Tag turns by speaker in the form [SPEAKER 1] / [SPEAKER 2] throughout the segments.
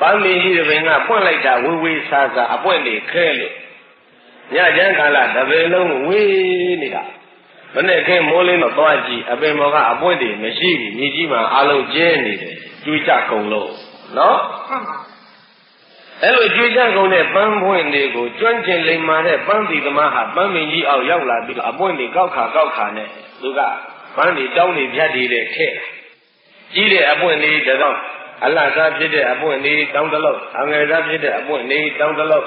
[SPEAKER 1] ပန်းမင်းကြီးတစ်ပင်ကပွင့်လိုက်တာဝေဝေဆာဆာအပွင့်နေခဲလို့ညချမ်းကာလတစ်ပင်လုံးဝေးနေတာမနဲ့ခင်းမိုးလင်းတော့သွားကြည့်အပင်ပေါ်ကအပွင့်တွေမရှိဘူးမြေကြီးမှာအလုံးကျင်းနေတယ်ကျွေးကြကုန်လို့နော်အဲ့လိုကျွေးကြကုန်တဲ့ပန်းပွင့်တွေကိုကျွမ်းကျင်လိမ္မာတဲ့ပန်းတီသမားဟာပန်းမင်းကြီးအောက်ရောက်လာပြီးအပွင့်တွေကောက်ခါကောက်ခါနဲ့သူကပန်းတွေတောင်းတွေဖြတ်တွေတဲ့ထဲကြီးတဲ့အပွင့်တွေတော့ အလတ်စားဖြစ်တဲ့အပွင့်တွေတောင်းတလို့အငယ်စားဖြစ်တဲ့အပွင့်တွေတောင်းတလို့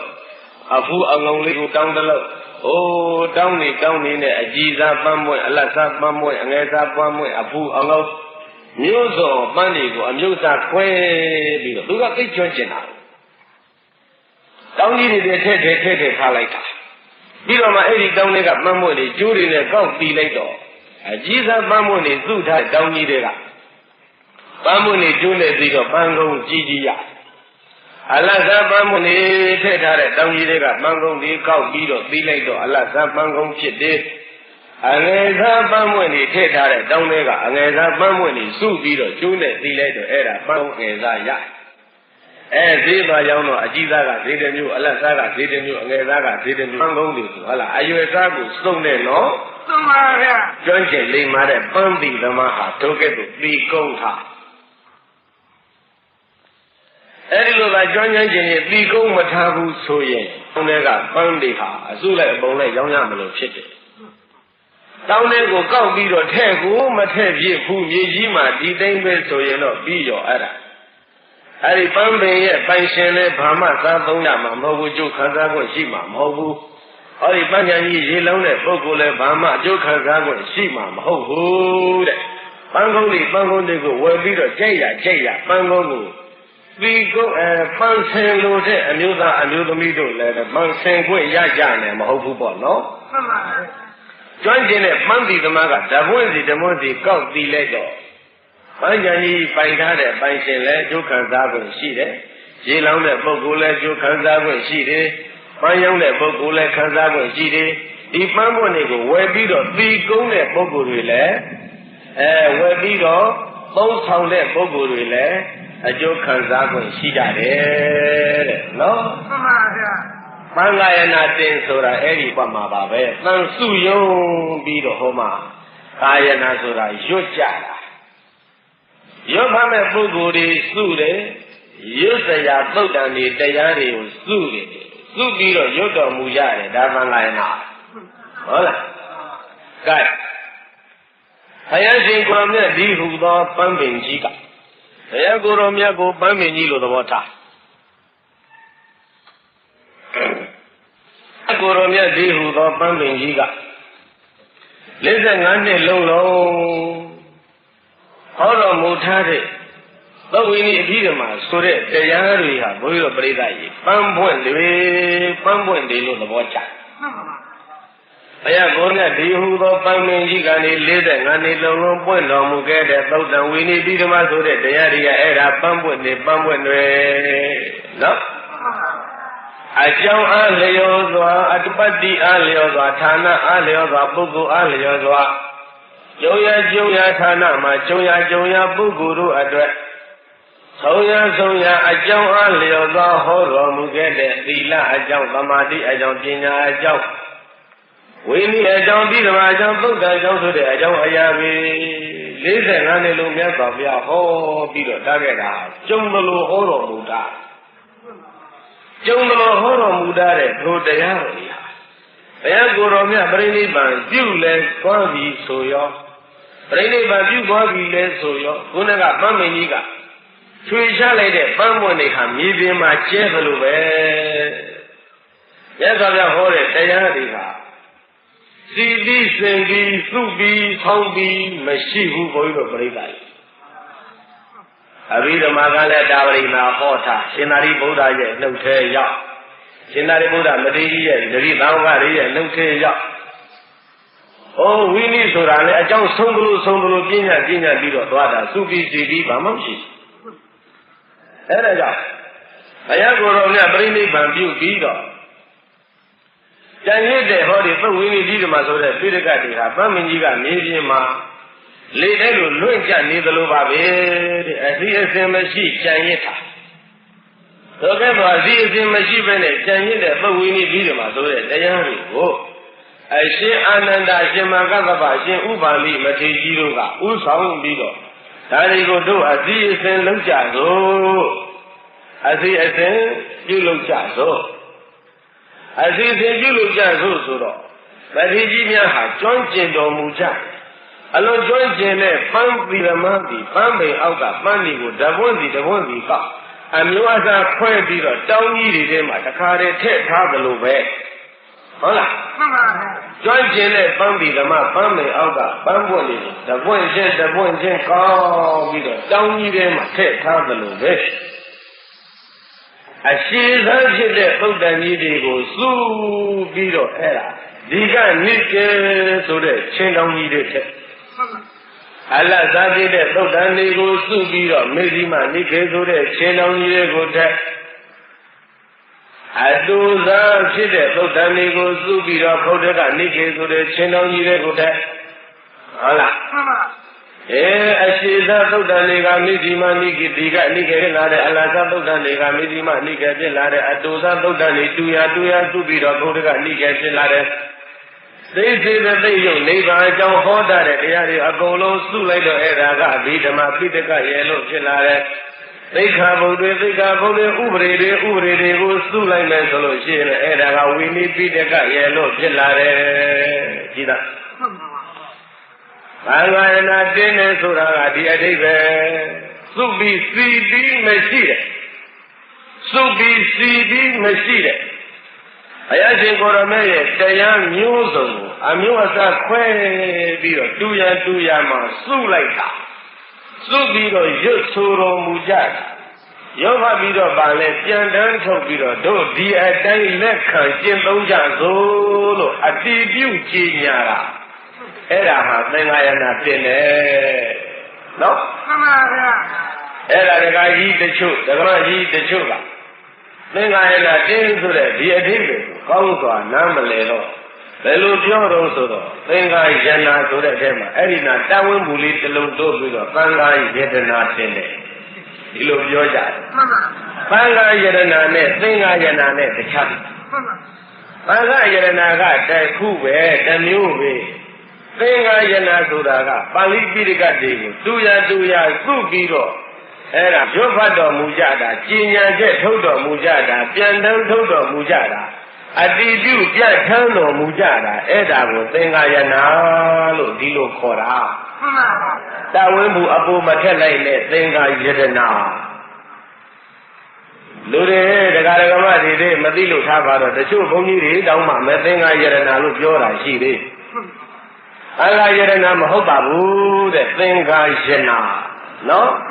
[SPEAKER 1] အဖူးအငုံလေးကိုတောင်းတလို့အိုးတောင်းနေတောင်းနေနဲ့အကြည်စားပန်းပွင့်အလတ်စားပန်းပွင့်အငယ်စားပန်းပွင့်အဖူးအငုံမျိုးစုံပန်းတွေကိုအမျိုးစားခွဲပြီးတော့သူကသိကျွမ်းကျင်တာတောင်းကြီးတွေထဲထဲထဲထဲထားလိုက်တာပြီးတော့မှအဲ့ဒီတောင်းတွေကပန်းပွင့်တွေကျိုးတွေနဲ့ကောက်တီးလိုက်တော့အကြီးစားပန်းပွင့်တွေသူ့ထားတောင်းကြီးတွေက ပန်းပွင့်တွေကျိုးနေပြီးတော့ပန်းကုန်းကြီးကြီးရအလတ်စားပန်းပွင့်တွေထည့်ထားတဲ့တောင်းကြီးတွေကပန်းကုန်းတွေကောက်ပြီးတော့ပြီးလိုက်တော့အလတ်စားပန်းကုန်းဖြစ်တယ်အငယ်စားပန်းပွင့်တွေထည့်ထားတဲ့တောင်းတွေကအငယ်စားပန်းပွင့်တွေစုပြီးတော့ကျိုးနေပြီးလိုက်တော့အဲ့ဒါပန်းငယ်စားရအဲဈေးသွားရောက်တော့အကြီးသားကဈေးတစ်မျိုးအလတ်စားကဈေးတစ်မျိုးအငယ်စားကဈေးတစ်မျိုးပန်းကုန်းတွေဆိုဟုတ်လားအရွယ်စားကိုစုံတဲ့နော်
[SPEAKER 2] သမာဗျာ
[SPEAKER 1] ကျွမ်းကျင်လိမ္မာတဲ့ပန်းတိသမားဟာဒုက္ကဲ့သို့ပြီးကုန်းထား အဲဒီလိုကကျွမ်းကျင်ခြင်းနဲ့ပြီးကုန်းမထားဘူးဆိုရင်တောင်းတဲ့ကပန်းတွေဟာအစုလိုက်အပုံလိုက်ရောင်းရမလို့ဖြစ်တယ်တောင်းတဲ့ကိုကောက်ပြီးတော့ထဲ့ကိုမထဲ့ပြစ်ဘူးမြေကြီးမှာဒီတိုင်းပဲဆိုရင်တော့ပြီးရောအဲ့ဒါအဲ့ဒီပန်းပင်ရဲ့ပိုင်ရှင်လည်းဘာမှစားသုံးရမှာမဟုတ်ဘူးကျုပ်ခံစားခွင့်ရှိမှာမဟုတ်ဘူးဟောဒီပညာကြီးရေလုံးတဲ့ပုဂ္ဂိုလ်လည်းဘာမှအကျိုးခံစားခွင့်ရှိမှာမဟုတ်ဘူးတဲ့ပန်းကုန်းတွေပန်းကုန်းတွေကိုဝယ်ပြီးတော့ကြိတ်ရကြိတ်ရပန်းကုန်းကို ပြီးကုန်းအဲပန်းဆင်လို့တဲ့အမျိုးသားအမျိုးသမီးတို့လည်းပန်းဆင်ခွင့်ရကြတယ်မဟုတ်ဘူးပေါ့နော်
[SPEAKER 2] မှန်ပါဗျာ
[SPEAKER 1] ကျွမ်းကျင်တဲ့ပန်းတီသမားကဓပွင့်စီဓမွင့်စီကောက်တီးလိုက်တော့ပန်းကြံကြီးပိုင်ထားတဲ့ပိုင်ရှင်လည်းကျိုးခံစားခွင့်ရှိတယ်ရေလောင်းတဲ့ပုဂ္ဂိုလ်လည်းကျိုးခံစားခွင့်ရှိတယ်ပန်းရောင်းတဲ့ပုဂ္ဂိုလ်လည်းခံစားခွင့်ရှိတယ်ဒီပန်းပွင့်တွေကိုဝယ်ပြီးတော့သီကုန်းတဲ့ပုဂ္ဂိုလ်တွေလည်းအဲဝယ်ပြီးတော့သုံးဆောင်တဲ့ပုဂ္ဂိုလ်တွေလည်း အကျိုးခံစားခွင့်ရှိကြတယ်တဲ့နော်
[SPEAKER 2] မှန်ပါဗျာ
[SPEAKER 1] ပန်းကာယနာတင်ဆိုတာအဲ့ဒီဘက်မှာပါပဲသံစုယုံပြီးတော့ဟောမှာကာယနာဆိုတာရွတ်ကြတာရွတ်ဖမဲ့ပုဂ္ဂိုလ်တွေစုတယ်ရွတ်စရာသုတ်တန်တွေတရားတွေကိုစုတယ်စုပြီးတော့ရွတ်တော်မူရတယ်ဒါပန်းကာယနာဟုတ်လားကဲဘုရားရှင်ကိုရမြတ်ဒီဟူသောပန်းပင်ကြီးက ဘုရားကိုယ်တော်မြတ်ကိုပန်းပင်ကြီးလို့သဘောထားကိုယ်တော်မြတ်ဒီဟူသောပန်းပင်ကြီးက55နှစ်လုံးလုံးဟောတော်မူထားတဲ့သောဝိနည်းအပြီးဓမ္မဆိုတဲ့တရားတွေဟာဘုရားပရိသတ်ကြီးပန်းပွင့်တွေပန်းပွင့်တွေလို့သဘောကျမှန်ပါပါ ဘုရားကိုယ်ကဒီဟူသောပန်းမင်းကြီးကနေ45နှစ်လုံးလုံးပွင့်တော်မူခဲ့တဲ့သုတ်တံဝိနည်းပြီးဓမ္မဆိုတဲ့တရားတွေကအဲ့ဒါပန်းပွင့်နေပန်းပွင့်တွေနော်အကြောင်းအားလျော်စွာအတ္တပတ္တိအားလျော်စွာဌာနအားလျော်စွာပုဂ္ဂိုလ်အားလျော်စွာကျုံရကျုံရဌာနမှာကျုံရကျုံရပုဂ္ဂိုလ်တို့အတွက်ဆုံးရဆုံးရအကြောင်းအားလျော်စွာဟောတော်မူခဲ့တဲ့သီလအကြောင်းသမာဓိအကြောင်းပညာအကြောင်း ဝိနည်းအကြောင်းပြီးဓမ္မအကြောင်းသုတ်တအကြောင်းဆိုတဲ့အကြောင်းအရာပဲ45နှစ်လုံးမြတ်စွာဘုရားဟောပြီးတော့တားခဲ့တာကျုံလို့ဟောတော်မူတာကျုံတော်ဟောတော်မူတဲ့ထိုတရားတော်ကြီးဟာဘုရားကိုယ်တော်မြတ်ပြိဋိဘံပြုလဲသွားပြီဆိုရောပြိဋိဘံပြုသွားပြီလဲဆိုရောခုနကပန်းမင်းကြီးကချွေချလိုက်တဲ့ပန်းပွင့်တွေဟာမြေပြင်မှာကျဲသလိုပဲမြတ်စွာဘုရားဟောတဲ့တရားတွေဟာ စီတိစင်ပြီးသုပြီးဆောင်းပြီးမရှိဘူးဘုန်းကြီးတို့ပြိဋိဘံအဘိဓမ္မာကလည်းတာဝရိနာဟောတာရှင်သာရိပုတ္တရဲ့နှုတ်ထဲရောက်ရှင်သာရိပုတ္တမတိကြီးရဲ့တတိသောကရိရဲ့နှုတ်ထဲရောက်ဩဝိနည်းဆိုတာလည်းအကြောင်းဆုံးကလို့ဆုံးကလို့ပြညာပြညာပြီးတော့သွားတာသုပိစီပြီးဘာမှမရှိအဲ့ဒါကြောင့်ဘုရားကိုယ်တော်မြတ်ပြိဋိဘံပြုပြီးတော့ ကြံရစ်တဲ့ဟောဒီသုဝိနည်းကြီးဓမ္မဆိုတဲ့ပိဋကတိဟာဗမ္မင်းကြီးကမြေပြင်မှာလေတဲ့လိုလွင့်ကျနေသလိုပါပဲတဲ့အစီအစဉ်မရှိကြံရစ်တာသောကဲ့ပါအစီအစဉ်မရှိဘဲနဲ့ကြံရစ်တဲ့ပုဝိနိပြီးတယ်မှာဆိုတဲ့တရားတွေကိုအရှင်အာနန္ဒာရှင်မကတ္တဗအရှင်ဥပါလိမထေရကြီးတို့ကဥဆောင်ပြီးတော့ဒါတွေကိုတို့အစီအစဉ်လုပ်ကြသို့အစီအစဉ်ပြုလုပ်ကြသို့ အစီအစဉ်ပြုလုပ်ကြသို့ဆိုတော့မထေရကြီးများဟာကျွမ်းကျင်တော်မူကြတယ်အလွန်ကျွမ်းကျင်တဲ့ပန်းပီရမန်းဒီပန်းပိန်အောက်ကပန်းဒီကိုဓပွန်းစီဓပွန်းစီကောက်အမျိုးအစားခွဲပြီးတော့တောင်းကြီးတွေထဲမှာတခါတည်းထည့်ထားသလိုပဲဟုတ်လား
[SPEAKER 2] မှန်ပါဗျာ
[SPEAKER 1] ကျွမ်းကျင်တဲ့ပန်းပီဓမ္မပန်းပိန်အောက်ကပန်းပွင့်လေးဓပွန်းချင်းဓပွန်းချင်းကောက်ပြီးတော့တောင်းကြီးထဲမှာထည့်ထားသလိုပဲ အရှိသဖြစ်တဲ့သုတ်တန်ကြီးတွေကိုစုပြီးတော့အဲ့ဒါဒီကနိကေဆိုတဲ့ချင်းတောင်းကြီးတွေထည့်
[SPEAKER 2] မှန်ပါ
[SPEAKER 1] အလတ်စားပြည့်တဲ့သုတ်တန်တွေကိုစုပြီးတော့မေဒီမနိခေဆိုတဲ့ချင်းတောင်ကြီးတွေကိုထက်အတူစားဖြစ်တဲ့သုတ်တန်တွေကိုစုပြီးတော့ဖုဒ္ဓကနိခေဆိုတဲ့ချင်းတောင်ကြီးတွေကိုထက်ဟုတ်လား
[SPEAKER 2] မှန်ပါ
[SPEAKER 1] အဲအ ရှိသာသုတ်တန်တွေကမိဒီမနိခေဒီကနိခေဖြစ်လာတဲ့အလတ်စားသုတ်တန်တွေကမိဒီမနိခေဖြစ်လာတဲ့အတူစားသုတ်တန်တွေတူရတူရစုပြီးတော့ဖုဒ္ဓကနိခေဖြစ်လာတဲ့သိစေတဲ့သိယုံနိဗ္ဗာန်အကြောင်းဟောတာတဲ့တရားတွေအကုန်လုံးစုလိုက်တော့အဲ့ဒါကအဘိဓမ္မာပိဋကရဲ့လို့ဖြစ်လာတဲ့သိက္ခာပုဒ်တွေသိက္ခာပုဒ်တွေဥပဒေတွေဥပဒေတွေကိုစုလိုက်မယ်ဆိုလို့ရှိရင်အဲ့ဒါကဝိနည်းပိဋကရဲ့လို့ဖြစ်လာတယ်ကြည်သာ
[SPEAKER 2] မှန်ပါ
[SPEAKER 1] ဘာဝရဏတင်းနေဆိုတာကဒီအတိတ်ပဲစုပြီးစီပြီးမရှိတဲ့စုပြီးစီပြီးမရှိတဲ့ဘုရားရှင်ကိုရမေရဲ့တရားမျိုးစုံကိုအမျိုးအစားခွဲပြီးတော့တူရတူရမှာစုလိုက်တာစုပြီးတော့ရွတ်ဆိုတော်မူကြတာရောဖပြီးတော့ဗာလဲပြန်တန်းထုတ်ပြီးတော့တို့ဒီအတိုင်းလက်ခံကျင့်သုံးကြသို့လို့အတိပြုကြည်ညာတာ အဲ့ဒါဟာသင်္ဃာယနာတင်တယ်နော်
[SPEAKER 2] မှန်ပါဗျာ
[SPEAKER 1] အဲ့ဒါဒကာကြီးတချို့ဒကာမကြီးတချို့ကသင်္ဃာယနာတင်းဆိုတဲ့ဒီအဓိပ္ပာယ်ကိုကောင်းစွာနားမလည်တော့ဘယ်လိုပြောတော့ဆိုတော့သင်္ဃာယနာဆိုတဲ့အထဲမှာအဲ့ဒီနာတဝင်းမူလေးတစ်လုံးတို့ပြီးတော့သံဃာယတနာတင်တယ်ဒီလိုပြောကြတယ်
[SPEAKER 2] မှန်ပါ
[SPEAKER 1] သံဃာယတနာနဲ့သင်္ဃာယနာနဲ့တခြား
[SPEAKER 2] မှန်ပါ
[SPEAKER 1] သံဃာယတနာကတစ်ခုပဲတစ်မျိုးပဲ သင်္ဃာယနာဆိုတာကပါဠိပိဋကတ်တွေကိုတူရတူရစုပြီးတော့အဲ့ဒါရွတ်ဖတ်တော်မူကြတာကျင်ညာချက်ထုတ်တော်မူကြတာပြန်တန်းထုတ်တော်မူကြတာအတိပြုပြတ်ထမ်းတော်မူကြတာအဲ့ဒါကိုသင်္ဃာယနာလို့ဒီလိုခေါ်တာ
[SPEAKER 2] မှန်ပါ
[SPEAKER 1] တာဝင်းဘူးအပူမထက်လိုက်နဲ့သင်္ဃာယတနာလူတွေတရားဓမ္မတွေတွေမသိလို့ထားပါတော့တချို့ဘုန်းကြီးတွေတောင်းမှမသင်္ဃာယတနာလို့ပြောတာရှိသေး အလားယတနာမဟုတ်ပါဘူးတဲ့သင်္ဃာယနာနော်